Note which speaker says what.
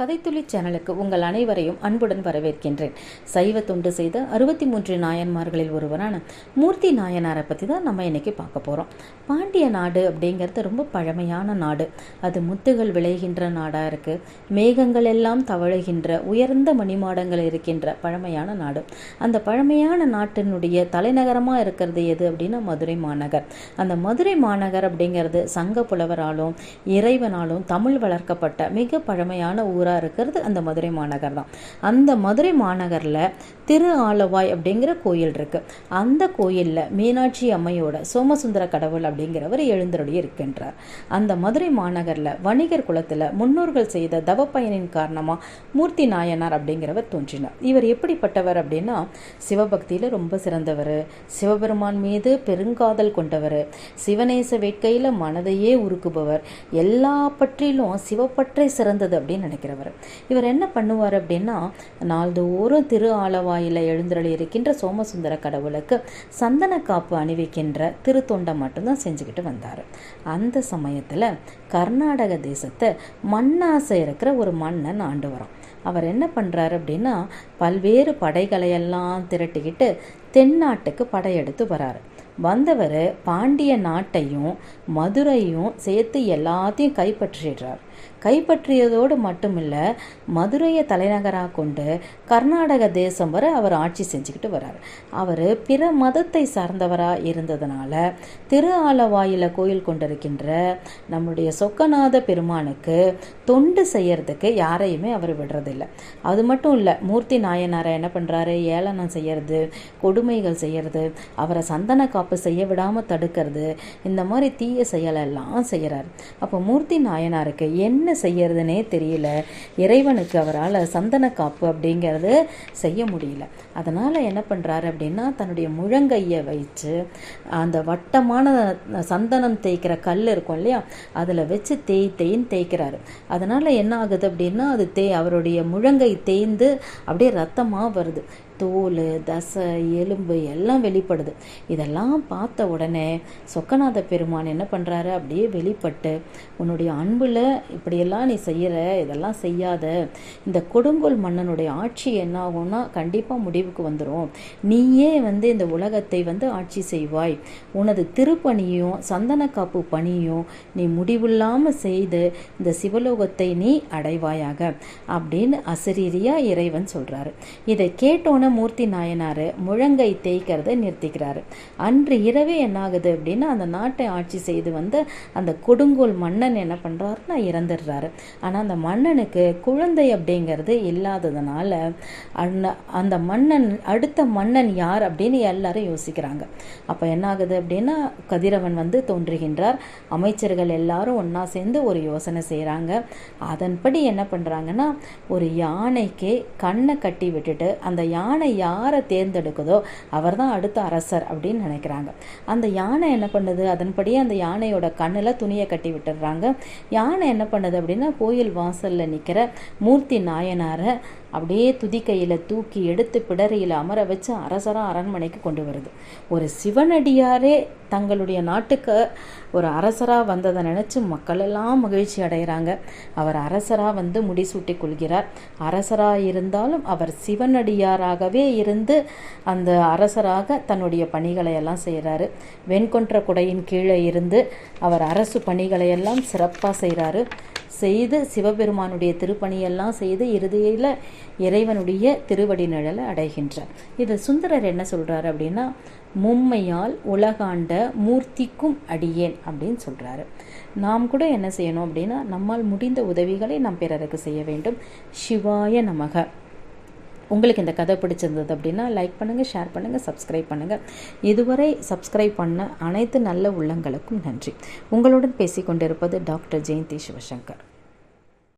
Speaker 1: கதைத்துளி சேனலுக்கு உங்கள் அனைவரையும் அன்புடன் வரவேற்கின்றேன். சைவ தொண்டு செய்த அறுபத்தி மூன்று நாயன்மார்களில் ஒருவரான மூர்த்தி நாயனாரை பற்றி தான் நம்ம இன்னைக்கு பார்க்க போகிறோம் பாண்டிய நாடு அப்படிங்கிறது ரொம்ப பழமையான நாடு. அது முத்துகள் விளைகின்ற நாடாக இருக்குது மேகங்கள் எல்லாம் தவழுகின்ற உயர்ந்த மணிமாடங்கள் இருக்கின்ற பழமையான நாடு. அந்த பழமையான நாட்டினுடைய தலைநகரமாக இருக்கிறது எது அப்படின்னா மதுரை மாநகர். அந்த மதுரை மாநகர் அப்படிங்கிறது சங்க புலவராலும் இறைவனாலும் தமிழ் வளர்க்கப்பட்ட மிக பழமையான ஊராக இருக்கிறது அந்த மதுரை மாநகர் தான். அந்த மதுரை மாநகரில் திரு ஆலவாய் அப்படிங்கிற கோயில் இருக்குது அந்த கோயிலில் மீனாட்சி அம்மையோட சோமசுந்தர கடவுள் அப்படிங்கிறவர் எழுந்தருடைய இருக்கின்றார். அந்த மதுரை மாநகரில் வணிகர் குலத்தில் முன்னோர்கள் செய்த தவப்பயனின் காரணமாக மூர்த்தி நாயனார் அப்படிங்கிறவர் தோன்றினார். இவர் எப்படிப்பட்டவர் அப்படின்னா சிவபக்தியில் ரொம்ப சிறந்தவர் சிவபெருமான் மீது பெருங்காதல் கொண்டவர் சிவநேச வேட்கையில் மனதையே உருக்குபவர் எல்லா பற்றிலும் சிவப்பற்றை சிறந்தது அப்படின்னு நினைக்கிறவர். இவர். என்ன பண்ணுவார் அப்படின்னா நாள்தோறும் திரு ஆலவாயில் எழுந்தருளி இருக்கின்ற சோமசுந்தர கடவுளுக்கு சந்தன காப்பு அணிவிக்கின்ற திருத்தொண்டை மட்டும்தான் செஞ்சுக்கிட்டு வந்தார். அந்த சமயத்தில் கர்நாடக தேசத்தை மண்ணாசை இருக்கிற ஒரு மன்னன் ஆண்டு வரான். அவர் என்ன பண்ணுறாரு அப்படின்னா பல்வேறு படைகளையெல்லாம் திரட்டிக்கிட்டு தென்னாட்டுக்கு படையெடுத்து வராரு. வந்தவர் பாண்டிய நாட்டையும் மதுரையும் சேர்த்து எல்லாத்தையும் கைப்பற்றிடுறார். கைப்பற்றியதோடு மட்டுமில்ல மதுரையை தலைநகராக கொண்டு கர்நாடக தேசம் வரை அவர் ஆட்சி செஞ்சுக்கிட்டு வர்றார் அவர் பிற மதத்தை சார்ந்தவராக இருந்ததுனால திரு ஆலவாயில கோயில் கொண்டிருக்கின்ற நம்முடைய சொக்கநாத பெருமானுக்கு தொண்டு செய்யறதுக்கு யாரையுமே அவர் விடுறதில்லை. அது மட்டும் இல்லை மூர்த்தி நாயனாரை என்ன பண்ணுறாரு ஏளனம் செய்யறது கொடுமைகள் செய்யறது அவரை சந்தன காப்பு செய்ய விடாமல் தடுக்கிறது இந்த மாதிரி தீய செயலெல்லாம் செய்கிறார் அப்போ மூர்த்தி நாயனாருக்கு என்ன செய்யறதுனே தெரியல. இறைவனுக்கு அவரால் சந்தன காப்பு அப்படிங்கிறது செய்ய முடியல. அதனால் என்ன பண்ணுறாரு அப்படின்னா தன்னுடைய முழங்கையை வச்சு அந்த வட்டமான சந்தனம் தேய்க்கிற கல் இருக்கும் இல்லையா அதில் வச்சு தேய் தேய்ன்னு தேய்க்கிறாரு. அதனால் என்ன ஆகுது அப்படின்னா அது தே அவருடைய முழங்கை தேய்ந்து அப்படியே ரத்தமாக வருது. தோல் தசை எலும்பு எல்லாம் வெளிப்படுது. இதெல்லாம் பார்த்த உடனே சொக்கநாத பெருமான் என்ன பண்ணுறாரு அப்படியே வெளிப்பட்டு உன்னுடைய அன்பில் இப்படியெல்லாம் நீ செய்கிற இதெல்லாம் செய்யாத. இந்த கொடுங்கோல் மன்னனுடைய ஆட்சி என்ன ஆகும்னா கண்டிப்பாக முடிவுக்கு வந்துடும் நீயே வந்து இந்த உலகத்தை வந்து ஆட்சி செய்வாய். உனது திருப்பணியும் சந்தன காப்பு பணியும் நீ முடிவில்லாமல் செய்து இந்த சிவலோகத்தை நீ அடைவாயாக. அப்படின்னு அசரீரியா இறைவன் சொல்கிறாரு இதை கேட்டோன்னே மூர்த்தி நாயனார் முழங்கை தேய்க்கிறத நிறுத்திக்கிறாரு. அன்று இரவே என்ன ஆகுது அப்படின்னா அந்த நாட்டை ஆட்சி செய்து வந்த அந்த கொடுங்கோல் மன்னன் என்ன பண்ணுறாருன்னா இறந்துடுறாரு. ஆனால் அந்த மன்னனுக்கு குழந்தை அப்படிங்கிறது இல்லாததுனால அந்த அந்த மன்னன் அடுத்த மன்னன் யார் அப்படின்னு எல்லாரும் யோசிக்கிறாங்க. அப்போ என்ன ஆகுது அப்படின்னா கதிரவன் வந்து தோன்றுகின்றார். அமைச்சர்கள் எல்லாரும் ஒன்றா சேர்ந்து ஒரு யோசனை செய்கிறாங்க அதன்படி என்ன பண்ணுறாங்கன்னா ஒரு யானைக்கு கண்ணை கட்டி விட்டுட்டு அந்த யானை யாரை தேர்ந்தெடுக்குதோ அவர் தான் அடுத்த அரசர் அப்படின்னு நினைக்கிறாங்க. அந்த யானை என்ன பண்ணுது? அதன்படியே அந்த யானையோட கண்ணில் துணியை கட்டி விட்டுடுறாங்க. யானை என்ன பண்ணுது அப்படின்னா கோயில் வாசலில் நிற்கிற மூர்த்தி நாயனாரை அப்படியே துதிக்கையில் தூக்கி எடுத்து பிடரையில் அமர வச்சு அரசராக அரண்மனைக்கு கொண்டு வருது. ஒரு சிவனடியாரே தங்களுடைய நாட்டுக்கு ஒரு அரசராக வந்ததை நினச்சி மக்களெல்லாம் மகிழ்ச்சி அடைகிறாங்க அவர் அரசராக வந்து முடிசூட்டி கொள்கிறார். அரசராக இருந்தாலும் அவர் சிவனடியாராகவே இருந்து அந்த அரசராக தன்னுடைய பணிகளை எல்லாம் செய்கிறாரு வெண்கொன்ற குடையின் கீழே இருந்து அவர் அரசு பணிகளை எல்லாம் சிறப்பாக செய்கிறாரு செய்து சிவபெருமானுடைய திருப்பணியெல்லாம் செய்து இறுதியில் இறைவனுடைய திருவடி நிழலை அடைகின்றார். இதை சுந்தரர் என்ன சொல்கிறார் அப்படின்னா மும்மையால் உலகாண்ட மூர்த்திக்கும் அடியேன் அப்படின்னு சொல்கிறாரு நாம் கூட என்ன செய்யணும் அப்படின்னா நம்மால் முடிந்த உதவிகளை நாம் பிறருக்கு செய்ய வேண்டும். சிவாய நமக. உங்களுக்கு இந்த கதை பிடிச்சிருந்தது அப்படின்னா லைக் பண்ணுங்கள் ஷேர் பண்ணுங்கள் சப்ஸ்கிரைப் பண்ணுங்கள் இதுவரை சப்ஸ்கிரைப் பண்ண அனைத்து நல்ல உள்ளங்களுக்கும் நன்றி. உங்களுடன் பேசிக்கொண்டிருப்பது டாக்டர் ஜெயந்தி சிவசங்கர்.